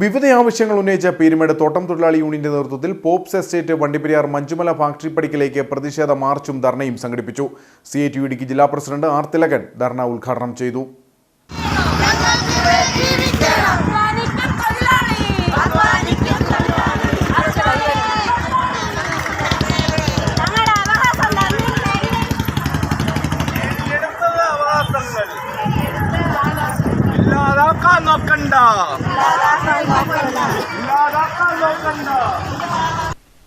വിവിധ ആവശ്യങ്ങൾ ഉന്നയിച്ച പീരുമേട് തോട്ടം തൊഴിലാളി യൂണിയന്റെ നേതൃത്വത്തിൽ Pops estate Vandiperiyar Manjumala factory പടിക്കലേക്ക് പ്രതിഷേധ മാർച്ചും ധർണയും സംഘടിപ്പിച്ചു. സി ഐ ടി ഇടുക്കി ജില്ലാ പ്രസിഡന്റ് ആർ തിലകൻ ധർണ ഉദ്ഘാടനം ചെയ്തു. അധ്വാനിക്കും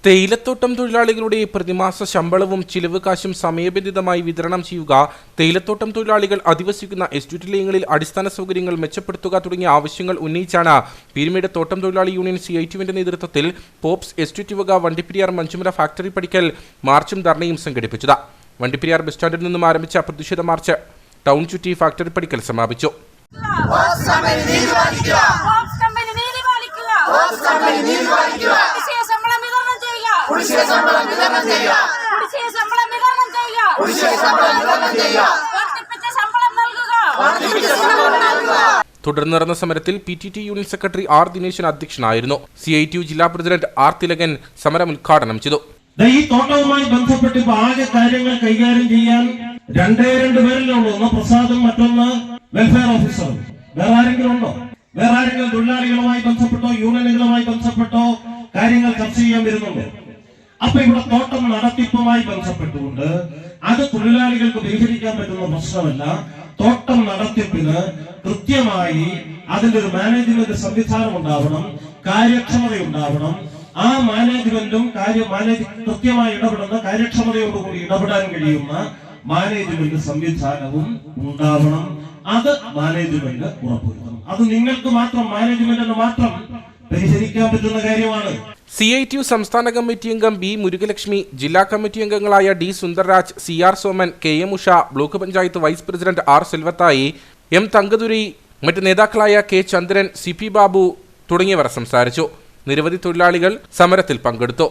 തേയിലത്തോട്ടം തൊഴിലാളികളുടെ പ്രതിമാസ ശമ്പളവും ചിലവ് കാശും സമയബന്ധിതമായി വിതരണം ചെയ്യുക തേയിലത്തോട്ടം തൊഴിലാളികൾ അധിവസിക്കുന്ന എസ്റ്റേറ്റ് ലയങ്ങളിൽ അടിസ്ഥാന സൗകര്യങ്ങൾ മെച്ചപ്പെടുത്തുക തുടങ്ങിയ ആവശ്യങ്ങൾ ഉന്നയിച്ചാണ് പീരുമേട് തോട്ടം തൊഴിലാളി യൂണിയൻ സി ഐ ടിവിന്റെ നേതൃത്വത്തിൽ പോപ്സ് എസ്റ്റേറ്റ് വക വണ്ടിപ്പെരിയാർ മഞ്ചുമല ഫാക്ടറി പടിക്കൽ മാർച്ചും ധർണയും സംഘടിപ്പിച്ചത്. വണ്ടിപ്പെരിയാർ ബസ് സ്റ്റാൻഡിൽ നിന്നും ആരംഭിച്ച പ്രതിഷേധ മാർച്ച് ടൗൺ ചുറ്റി ഫാക്ടറി പടിക്കൽ സമാപിച്ചു. ശമ്പളം വിതരണം ചെയ്യുക. വർദ്ധിപ്പിച്ച ശമ്പളം നൽകുക. തുടർന്ന് നടന്ന സമരത്തിൽ P T T union secretary R Dineshan അധ്യക്ഷനായിരുന്നു. സി ഐ ടി യു ജില്ലാ പ്രസിഡന്റ് ആർ തിലകൻ സമരം ഉദ്ഘാടനം ചെയ്തു. ഈ തോട്ടവുമായി ബന്ധപ്പെട്ട് ഇപ്പൊ ആകെ കാര്യങ്ങൾ കൈകാര്യം ചെയ്യാൻ രണ്ടേ രണ്ട് പേരല്ലേ ഉള്ളൂ. ഒന്ന് പ്രസാദും മറ്റൊന്ന് വെൽഫെയർ ഓഫീസറും വേറെ ആരെങ്കിലും ഉണ്ടോ? വേറെ ആരെങ്കിലും തൊഴിലാളികളുമായി ബന്ധപ്പെട്ടോ യൂണിയനുകളുമായി ബന്ധപ്പെട്ടോ കാര്യങ്ങൾ ചർച്ച ചെയ്യാൻ വരുന്നുണ്ടോ? അപ്പൊ ഇവിടെ തോട്ടം നടത്തിപ്പുമായി ബന്ധപ്പെട്ടുകൊണ്ട് അത് തൊഴിലാളികൾക്ക് പരിഹരിക്കാൻ പറ്റുന്ന പ്രശ്നമല്ല. തോട്ടം നടത്തിപ്പിന് കൃത്യമായി അതിന്റെ ഒരു മാനേജ്മെന്റ് സംവിധാനം ഉണ്ടാവണം കാര്യക്ഷമത ഉണ്ടാവണം ആ മാനേജ്മെന്റും കാര്യ മാനേജ് കൃത്യമായി ഇടപെടുന്ന കാര്യക്ഷമതയോടുകൂടി ഇടപെടാൻ കഴിയുന്ന മാനേജ്മെന്റ് സംവിധാനവും ഉണ്ടാവണം. അത് മാനേജ്മെന്റ് ഉറപ്പുവരുത്തണം. അത് നിങ്ങൾക്ക് മാത്രം മാനേജ്മെന്റിന് മാത്രം പരിഹരിക്കാൻ പറ്റുന്ന കാര്യമാണ്. സി ഐ ടി യു സംസ്ഥാന കമ്മിറ്റി അംഗം ബി മുരുകലക്ഷ്മി ജില്ലാ കമ്മിറ്റി അംഗങ്ങളായ D Sundarraj C R Soman K M Usha block panchayat vice president R Selvathayi M Thangathuri മറ്റ് നേതാക്കളായ K Chandran C P Babu തുടങ്ങിയവർ സംസാരിച്ചു. നിരവധി തൊഴിലാളികൾ സമരത്തിൽ പങ്കെടുത്തു.